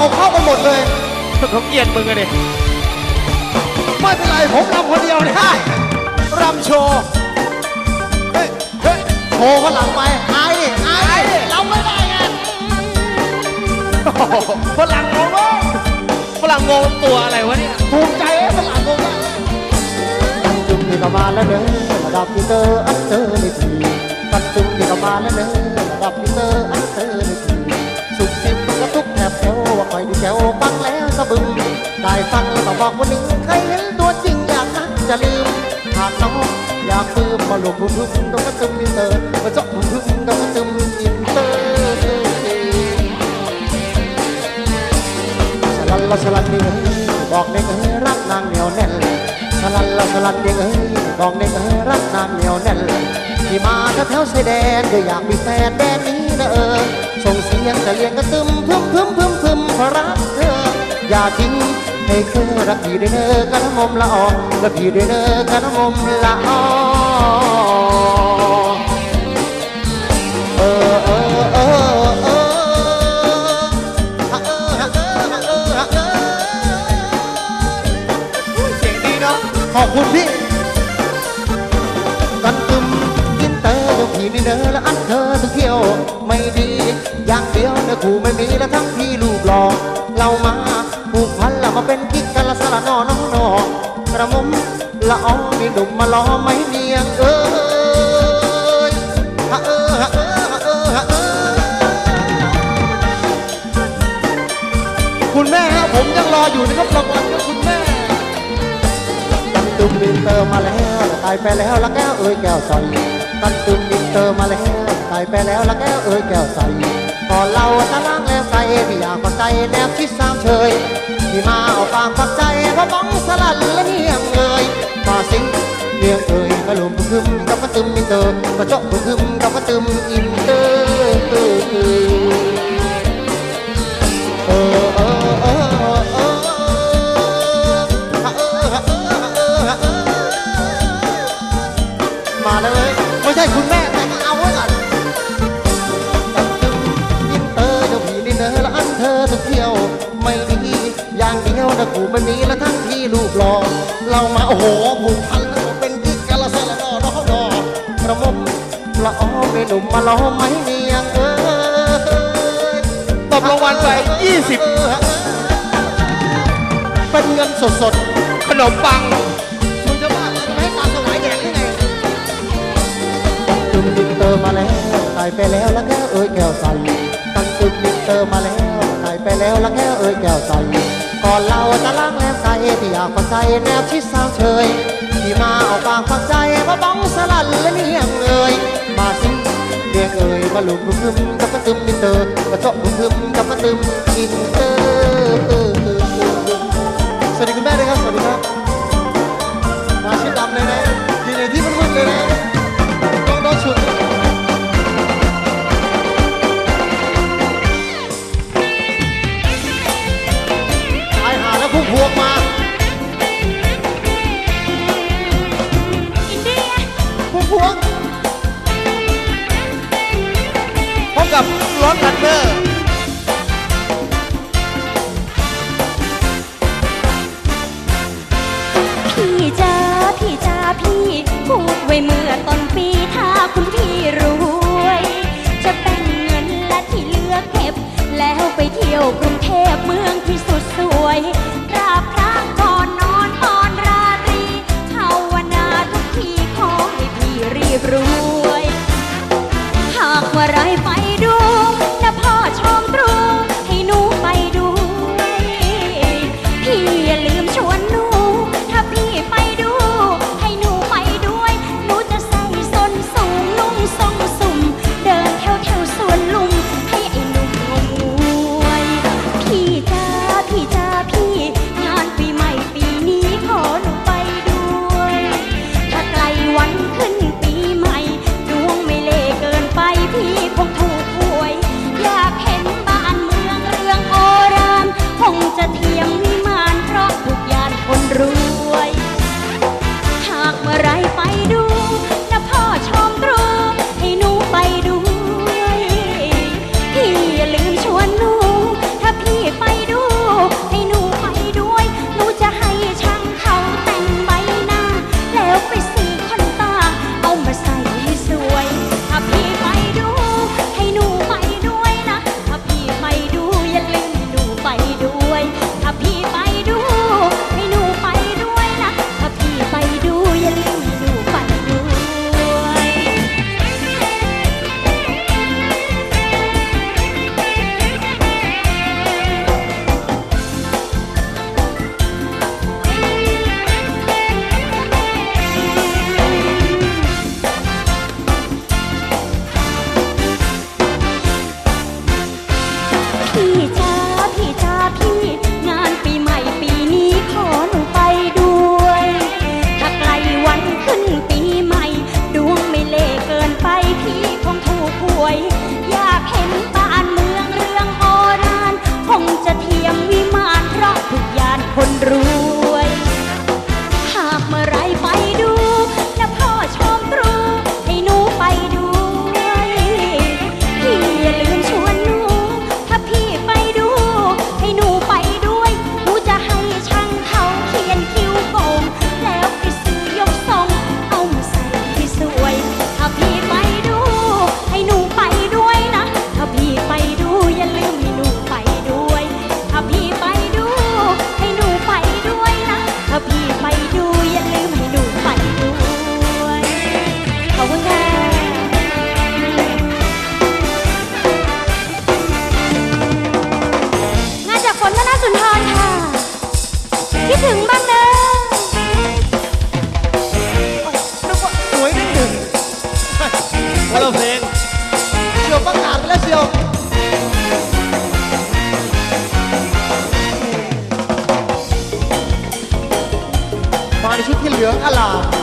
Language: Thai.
เอาเข้ากันหมดเลยเขาเกลียดมึงอะดิไม่เป็นไรผมรำคนเดียวได้รำโชว์เฮ้ยเฮ้ยโชว์ข้างหลังไปอายดิอายดิเราไม่ได้ไงฝรั่งงงเว้ยฝรั่งงงตัวอะไรวะเนี่ยภูมิใจไอ้ฝรั่งผมได้กันจุงที่เข้ามาแล้วเด้อระดับพีเตอร์อันเตอร์ในทีกันจุงที่เข้ามาแล้วเด้อระดับพี มาบพุ่มพุ่มต้องกระตุ้มอินเตอร์มาเจาะพุ่มพุ่มต้องกระตุ้มอินเตอร์สลันละสลันเด้งเอ้ยบอกเด้งเอ้ยรักนางเหนียวแน่นสลันละสลันเด้งเอ้ยบอกเด้งเอ้ยรักนางเหนียวแน่นที่มาแถวๆชายแดนก็อยากมีแฟนแดนนี้นะเออส่งเสียงจะเลี้ยงกระตึมพึ่มพึ่มพึ่มพึ่มเพราะรักเธออย่าทิ้ง ให้เธอรักพี่ด้วยเนอกระนมละออและพี่ด้วยเนอกระนมละ รออยู่นะครับรางวัลครับคุณแม่ตันตุมอินเตอร์มาแล้วตายไปแล้วละแก้วเอ้ยแก้วใสตันตุมอินเตอร์มาแล้วตายไปแล้วละแก้วเอ้ยแก้วใสก่อนเราตะล้างแล้วใส่พี่อยากปักใจแนบชิดสามเชยที่มาเอาปากปักใจเพราะบ้องสลัดและเนียงเอ่ยมาสิงเนียงเอ่ยมาลุมพึมกับกระตึมอินเตอร์มาเจาะพึมกับกระตึมอินเตอร์ ไม่ใช่คุณแม่แต่ก็เอาไว้ก่อนตัดตึงอินเตอร์เจ้าผีดินเนอร์ละอันเธอทุกเที่ยว ไม่ดีอย่างเดียวนะกูไม่มีและทั้งที่ลูกหลอเรามาโอ้โหผูกพันแล้วเป็นกิ๊กกันละเซละดอดอดอกระมมละอ้อไม่หนุ่มมาล้อไม่เนียงเออตบรางวัลไป20 เป็นเงินสดขนมปัง มาแล้วตายไปแล้วล้วแก้วเอ้ยแก้วใสตั้งตึมดินเตอร์มาแล้วตายไปแล้วล้วแก้วเอ้ยแก้วใสก่อนเราจะล้างแล้วใสที่อยากฝักใจแนบชิดสาวเชยที่มาเอาปากฝักใจมาบ้องสลัดและเนียงเอ่ยมาสิเรียกเอ่ยมาลุมพึมกับกระตึมดิเตอร์มาเจาะพึมกับกระตึมอินเตอร์ สวย มาใ